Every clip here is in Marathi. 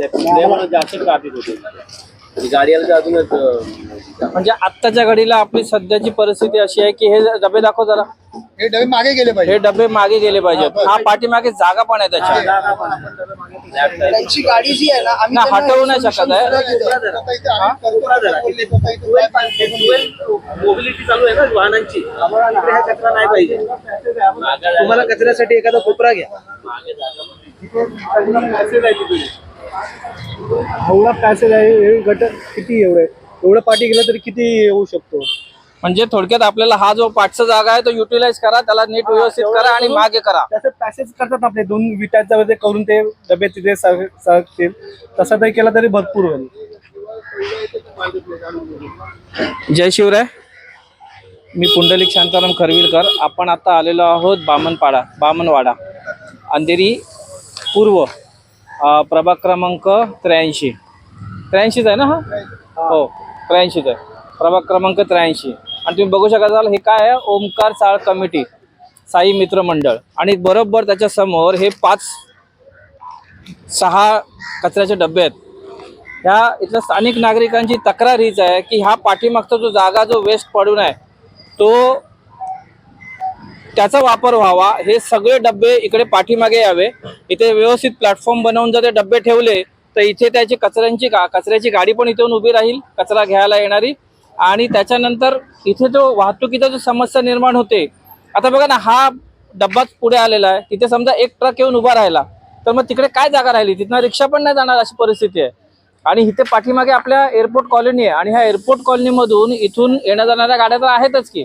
जास्त ट्राफिक होते अजूनच म्हणजे आत्ताच्या घडीला आपली सध्याची परिस्थिती अशी आहे की हे डबे दाखव जरा. हे डबे मागे गेले पाहिजे. हे डबे मागे गेले पाहिजेत. हा पाठीमागे जागा पण आहे. त्यांची गाडी जी आहे ना हटवू नाही शकत आहे. पाहिजे. मोबिलिटी चालू आहे ना वाहनांची. कचरा नाही पाहिजे. तुम्हाला कचऱ्यासाठी एखादा कोपरा घ्या. एवढा पॅसेज आहे हे गटर किती एवढे एवढं पाठी गेलं तरी किती येऊ शकतो? म्हणजे थोडक्यात आपल्याला हा जो पाठचा जागा आहे तो युटिलाइज करा त्याला नीट व्यवस्थित करा आणि मागे करा. त्याचं पॅसेज करतात आपले दोन विटाच्या मध्ये करून ते डबे तिथे सर- सरकतील तसं काही केलं तरी भरपूर होईल. जय शिवराय. मी पुंडलिक शांताराम खरविलकर. आपण आता आलेलो आहोत बामणपाडा बामणवाडा अंधेरी पूर्व. प्रभाग क्रमांक त्र्याऐंशी. त्र्याऐंशीच आहे ना हा? हो त्र्याऐंशीच आहे. प्रभाग क्रमांक त्र्याऐंशी. आणि तुम्ही बघू शकाल हे काय आहे? ओमकार चाळ कमिटी साई मित्र मंडळ. आणि बरोबर त्याच्यासमोर हे पाच सहा कचऱ्याचे डबे आहेत. ह्या इथल्या स्थानिक नागरिकांची तक्रार हीच आहे की ह्या पाठीमागचा जो जागा जो वेस्ट पडून आहे तो त्याचा वापर व्हावा. हे सगळे डबे इकडे पाठीमागे यावे. इथे व्यवस्थित प्लॅटफॉर्म बनवून जर ते डबे ठेवले तर इथे त्याची कचऱ्यांची गा कचऱ्याची गाडी पण इथून उभी राहील कचरा घ्यायला येणारी. आणि त्याच्यानंतर इथे जो वाहतुकीचा जो समस्या निर्माण होते आता बघा ना हा डब्बाच पुढे आलेला आहे. तिथे समजा एक ट्रक येऊन उभा राहिला तर मग तिकडे काय जागा राहिली? तिथनं रिक्षा पण नाही जाणार अशी परिस्थिती आहे. आणि इथे पाठीमागे आपल्या एअरपोर्ट कॉलनी आहे. आणि ह्या एअरपोर्ट कॉलनीमधून इथून येण्या जाणाऱ्या गाड्या तर आहेतच की.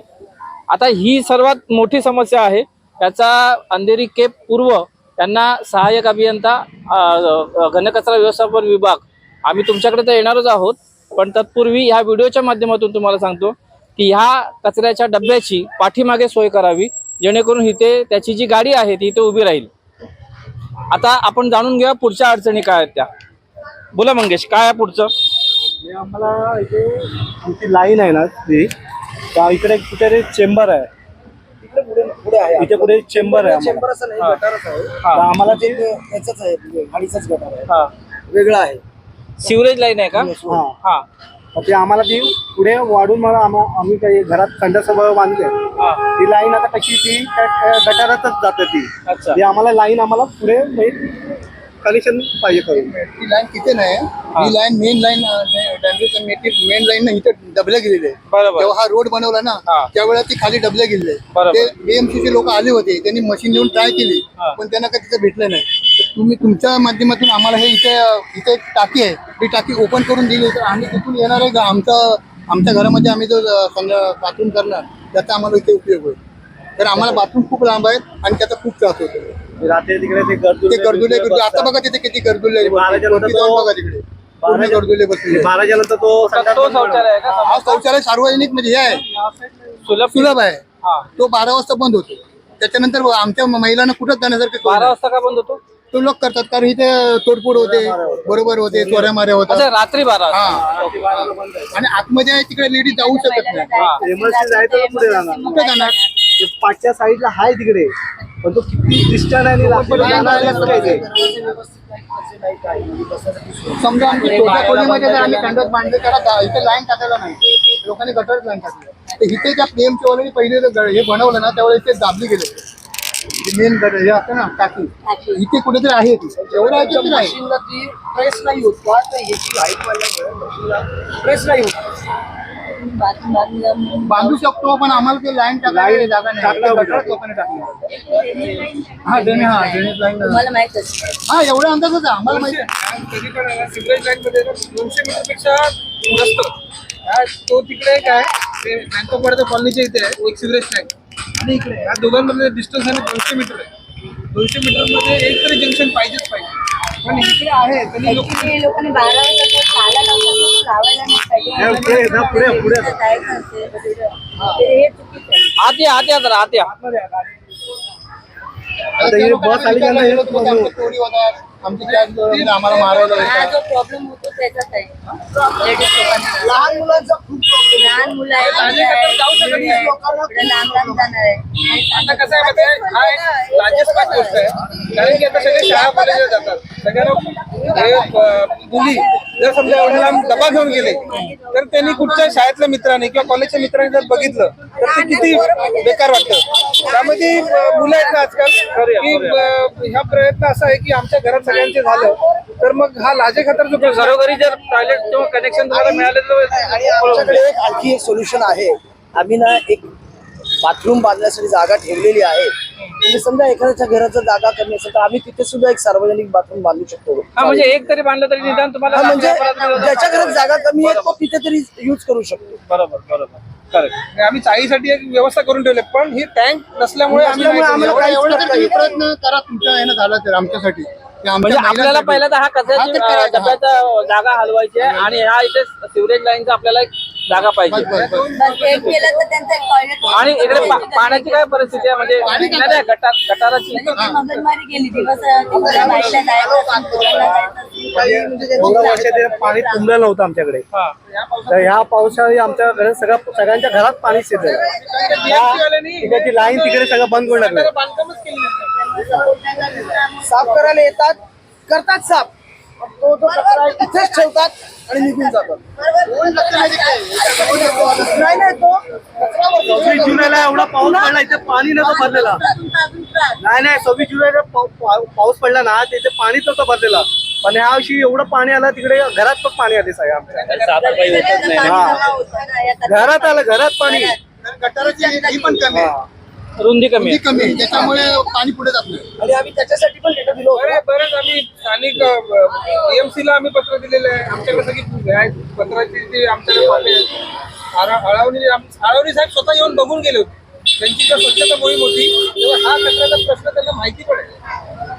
आता ही सर्वात मोठी समस्या आहे. त्याचा अंधेरी केप पूर्व त्यांना सहाय्यक अभियंता घनकचरा व्यवस्थापन विभाग आम्ही तुमच्याकडे तर येणारच आहोत. पण तत्पूर्वी ह्या व्हिडिओच्या माध्यमातून तुम्हाला सांगतो की ह्या कचऱ्याच्या डब्याची पाठीमागे सोय करावी जेणेकरून इथे त्याची जी गाडी आहे ती इथे उभी राहील. आता आपण जाणून घेऊया पुढच्या अडचणी काय आहेत त्या. बोला मंगेश काय आहे पुढचं? आम्हाला इथे आमची लाईन आहे ना ती. त्या इकडे कुठे चेंबर आहे. इकडे पुढे पुढे आहे इथे पुढे चेंबर आहे आम्हाला. चेंबर असं नाही गटारच आहे. तर आम्हाला ते याचंच आहे म्हणजे गाडीचंच गटार आहे. हा. वेगळं आहे. सिवरेज लाईन आहे का? हा. हा. तर ते आम्हाला ती पुढे वाढून मला आम्हा- आम्ही काही घरात खंडसभा बांधले हा. ती लाईन आता कशी ती त्या- त्या गटारातच जाते ती. अच्छा. ती आम्हाला लाईन आम्हाला पुढे कनेक्शन पाहिजे करून. ती लाईन तिथे नाही. ही. Line main line main line ना इथे डबल्या गेलेले. आहे बरोबर. जेव्हा हा रोड बनवला ना हा. त्यावेळेला ती खाली डबले गेलेले. बरोबर. ते बीएमसी चे लोक आले होते त्यांनी मशीन घेऊन ट्राय केली हा. पण त्यांना काही तिथे भेटलं नाही. तर तुम्ही तुमच्या माध्यमातून आम्हाला हे इथे इथे एक टाकी आहे. ती टाकी ओपन करून दिली तर आम्ही तिथून येणार आहे आमचा आमच्या घरामध्ये आम्ही जो बाथरूम करणार त्याचा आम्हाला इथे उपयोग होईल. तर आम्हाला बाथरूम खूप लांब आहेत आणि त्याचा खूप त्रास होतो. रात्री तिकडे ते गर्दुले ते गर्दुले गर्दुले आता बघा तिथे किती गर्दुले. बाराच्या नंतर वरती जाऊन तो- बघा तिकडे. पूर्ण गर्दुले बसले. बाराच्या नंतर तो तर तो शौचालय आहे का? हा शौचालय सार्वजनिक म्हणजे हे आहे. सुलभ सुलभ आहे. हा. तो बारा वाजता बंद होतो. त्याच्यानंतर आमच्या महिलांना कुठंच जाण्यासारखं सोय बारा नाही. वाजता का बंद होतो? तो लोक करतात कारण इथे तोडफोड होते बरोबर होते चोऱ्या माऱ्या अच्छा होतात रात्री बारा वाजता. हा आणि आतमध्ये आहे तिकडे लेडीज जाऊ शकत नाही. हा. एमर्जन्सी जायचं तर पुढे जाणार. कुठे जाणार? ते पाचच्या साईडला आहे तिकडे. पण तो किती डिस्टन्स आहे. आणि? समजा आमची छोट्या खोलीमध्ये जर आम्ही खंडत बांधले त्याला इथे लाईन टाकायला नाही. लोकांनी गटर लाईन टाकली. तर इथे त्या पीएमच्या वाल्याने पहिले हे बनवलं ना त्यावेळेस ते दाबली गेले. मेन गटर हे असतं ना टाकी. इथे कुठेतरी आहे ती. एवढं आहे. की नाही प्रेस नाही होत. प्रेस नाही होत. बांधू शकतो पण आम्हाला ते लाईन टाकायला जागा नाही. हा ड्रेनेज हा ड्रेनेज लाईन हा एवढा अंदाजच आहे आम्हाला माहिती सिवरेज लाईन मध्ये ना दोनशे मीटरपेक्षा नसतो हा, तो तिकडे काय ते बँक ऑफ बडोदा कॉलनीच्या इथे आहे एक सिवरेज टँक आणि इकडे या दोघांमध्ये डिस्टन्स आहे ना दोनशे मीटर आहे. दोनशे मीटरमध्ये एक तरी जंक्शन पाहिजेच पाहिजे. पण इकडे आहे लोकांनी बारा वाजता लावायला नाही पाहिजे. पुढे, ना, पुढे, पुढे. जायचं असेल तर तिथं. ते हे चुकीचं आहे. आत या आत या जरा आत या आता हे बस आली आमची म्हणजे आम्हाला हा जो प्रॉब्लेम होतो त्याचाच आहे लेडीज लोकांना लहान मुलांचा खूप प्रॉब्लेम लहान मुलं इकडे लांब लांब जाणार आहे आणि आता कसं आहे माहिती आहे? हा एक लाजेस्पात गोष्ट आहे कारण की आता सगळे शाळा कॉलेजला जातात सगळ्यांना हे अ, मुली जर समजा एवढ्या लांब डबा घेऊन गेले तर त्यांनी कुठच्या शाळेतल्या मित्रांनी किंवा कॉलेजच्या मित्रांनी जर बघितलं तर ते किती बेकार वाटतं. त्यामध्ये मुलं आहेत ना आजकाल की ह्या प्रयत्न असा आहे की आमच्या घरात सगळ्यांचे झालं तर मग हा लाजे खातर जो घरोघरी जर टॉयलेट किंवा कनेक्शन तुम्हाला मिळाले आणि आमच्याकडे एक आणखी एक सोल्युशन आहे. आम्ही ना एक बाथरूम बांधण्यासाठी जागा ठेवलेली आहे. म्हणजे समजा एखाद्याच्या घराचं जागा कमी असेल तर आम्ही तिथे सुद्धा एक सार्वजनिक बाथरूम बांधू शकतो. हा म्हणजे एक तरी बांधलं तरी निदान तुम्हाला हा, म्हणजे ज्याच्या घरात जागा कमी आहे तो तिथे तरी युज करू शकतो. बरोबर बरोबर. करेक्ट आम्ही चाळीसाठी एक व्यवस्था करून ठेवली पण ही टँक नसल्यामुळे आम्ही नाही नसल्यामुळे आम्हाला केली. एवढं एवढं तरी तुम्ही प्रयत्न करा तुमच्या यानं झाला तर आमच्यासाठी. ते आमच्या म्हणजे आपल्याला महिलांसाठी. पहिल्यांदा हा कचऱ्याची हा, ते करायचं, अं, डब्याचा जागा हलवायची आहे आणि ह्या इथे सिवरेज लाईनचा आपल्याला एक जागा पाहिजे. बस, बस. बस. एक केलं तर त्यांचं एक टॉयलेट आणि इकडे पाण्याची काय परिस्थिती आहे? म्हणजे पाणी नाही, नाही, गटार गटाराची म्हणजे मगजमारी दिवस वर्षात हे पाणी तुंबलेलं नव्हतं आमच्याकडे. तर ह्या पावसाळी आमच्या घरात सगळं सगळ्यांच्या घरात पाणी शिरलं. तिकडची लाईन तिकडे सगळं बंद करून टाकलं. त्याला बांधकामच केलं नाही. साफ करायला येतात करतात साफ. तो तो कचरा इथेच ठेवतात आणि निघून जातात. नाही तो सव्वीस जुलैला एवढा पाऊस पडला इथे पाणी नव्हतं भरलेला. नाही नाही सव्वीस जुलैला पाऊ- पाऊ- पाऊस पडला ना तिथे पाणी नव्हतं भरलेलं. पण ह्या वर्षी एवढं पाणी आलं तिकडे घरात पण पाणी आले सगळ्या आमच्या. साफसफाई होतच नाही. हा. होतं ना, या कचऱ्यात. घरात आलं घरात पाणी. गटाराची ही. पण कमी आहे रुंदी कमी आहे. कमी आहे. त्याच्यामुळे पाणी पुढे जात नाही. आणि आम्ही त्याच्यासाठी पण लेटर दिलो होतो. बरे बरेच आम्ही स्थानिक एएमसी ला आम्ही पत्र दिलेलं आहे. आमच्याकडे सगळी आहे. पत्राची जी आमच्याकडे आम- आळवणी साहेब स्वतः येऊन बघून गेले होते. त्यांची जर स्वच्छता मोहीम होती. तेव्हा हा कचऱ्याचा प्रश्न त्यांना माहिती पडेल.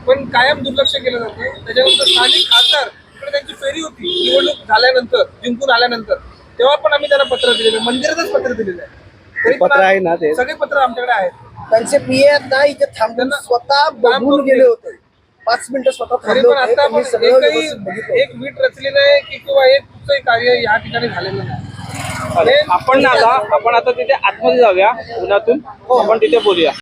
पण कायम दुर्लक्ष केलं जातं. त्याच्यानंतर स्थानिक खासदार इकडे त्यांची फेरी होती. निवडणूक झाल्यानंतर जिंकून आल्यानंतर. तेव्हा पण आम्ही त्यांना पत्र दिलेलं आहे. मंदिरातच पत्र दिलेलं आहे. पत्र आहे ना ते? सगळे पत्र आमच्याकडे आहेत. त्यांचे पीए आहेत ना इथे थांबून त्यांना स्वतः बघून गेले होते. पाच मिनिटं स्वतः तरी थांबले पण होते. आता त्यांनी पण सगळं एकही व्यवस्थित बघितलं एक वीट रचली नाही की किंवा एक कुठचंही कार्य या ठिकाणी झालेलं नाही. आपण आता आपण आता तिथे आतमध्ये जाऊया उन्हातून. आपण तिथे बोलूया.